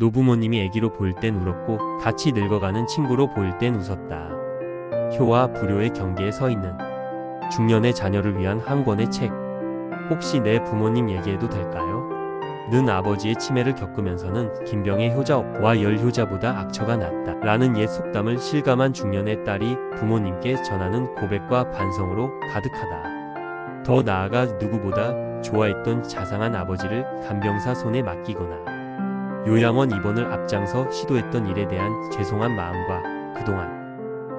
노부모님이 아기로 보일 땐 울었고 같이 늙어가는 친구로 보일 땐 웃었다. 효와 불효의 경계에 서 있는 중년의 자녀를 위한 한 권의 책. 혹시 내 부모님 얘기해도 될까요? 는 아버지의 치매를 겪으면서는 김병의 효자와 열효자보다 악처가 낫다. 라는 옛 속담을 실감한 중년의 딸이 부모님께 전하는 고백과 반성으로 가득하다. 더 나아가 누구보다 좋아했던 자상한 아버지를 간병사 손에 맡기거나 요양원 입원을 앞장서 시도했던 일에 대한 죄송한 마음과 그동안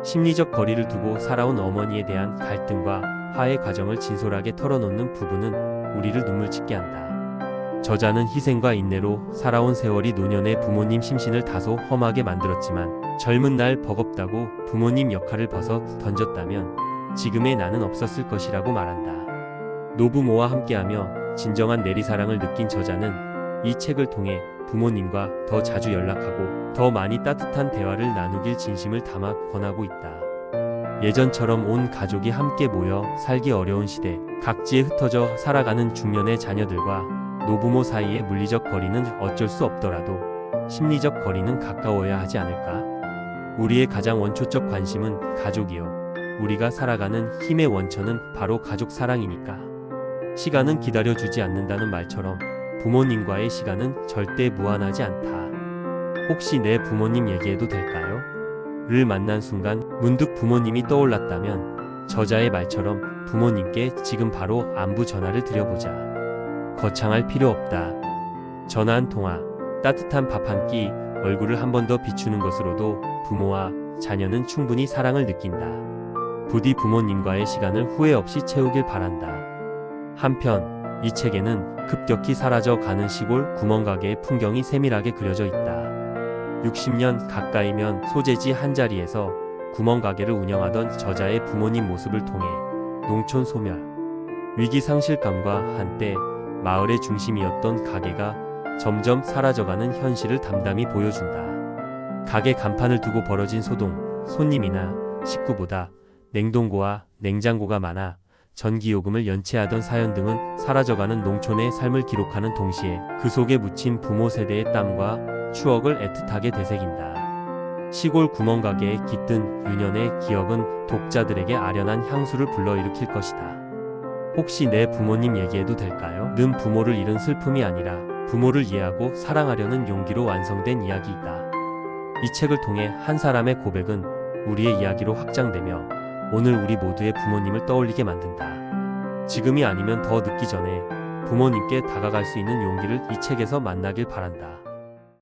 심리적 거리를 두고 살아온 어머니에 대한 갈등과 화해 과정을 진솔하게 털어놓는 부분은 우리를 눈물 짓게 한다. 저자는 희생과 인내로 살아온 세월이 노년의 부모님 심신을 다소 험하게 만들었지만 젊은 날 버겁다고 부모님 역할을 벗어 던졌다면 지금의 나는 없었을 것이라고 말한다. 노부모와 함께하며 진정한 내리사랑을 느낀 저자는 이 책을 통해 부모님과 더 자주 연락하고 더 많이 따뜻한 대화를 나누길 진심을 담아 권하고 있다. 예전처럼 온 가족이 함께 모여 살기 어려운 시대, 각지에 흩어져 살아가는 중년의 자녀들과 노부모 사이의 물리적 거리는 어쩔 수 없더라도 심리적 거리는 가까워야 하지 않을까? 우리의 가장 원초적 관심은 가족이요. 우리가 살아가는 힘의 원천은 바로 가족 사랑이니까. 시간은 기다려주지 않는다는 말처럼 부모님과의 시간은 절대 무한하지 않다. 혹시 내 부모님 얘기해도 될까요? 를 만난 순간 문득 부모님이 떠올랐다면 저자의 말처럼 부모님께 지금 바로 안부 전화를 드려보자. 거창할 필요 없다. 전화 한 통화, 따뜻한 밥 한 끼, 얼굴을 한 번 더 비추는 것으로도 부모와 자녀는 충분히 사랑을 느낀다. 부디 부모님과의 시간을 후회 없이 채우길 바란다. 한편 이 책에는 급격히 사라져 가는 시골 구멍가게의 풍경이 세밀하게 그려져 있다. 60년 가까이면 소재지 한자리에서 구멍가게를 운영하던 저자의 부모님 모습을 통해 농촌 소멸, 위기 상실감과 한때 마을의 중심이었던 가게가 점점 사라져가는 현실을 담담히 보여준다. 가게 간판을 두고 벌어진 소동, 손님이나 식구보다 냉동고와 냉장고가 많아 전기요금을 연체하던 사연 등은 사라져가는 농촌의 삶을 기록하는 동시에 그 속에 묻힌 부모 세대의 땀과 추억을 애틋하게 되새긴다. 시골 구멍가게에 깃든 유년의 기억은 독자들에게 아련한 향수를 불러일으킬 것이다. 혹시 내 부모님 얘기해도 될까요? 는 부모를 잃은 슬픔이 아니라 부모를 이해하고 사랑하려는 용기로 완성된 이야기이다. 이 책을 통해 한 사람의 고백은 우리의 이야기로 확장되며 오늘 우리 모두의 부모님을 떠올리게 만든다. 지금이 아니면 더 늦기 전에 부모님께 다가갈 수 있는 용기를 이 책에서 만나길 바란다.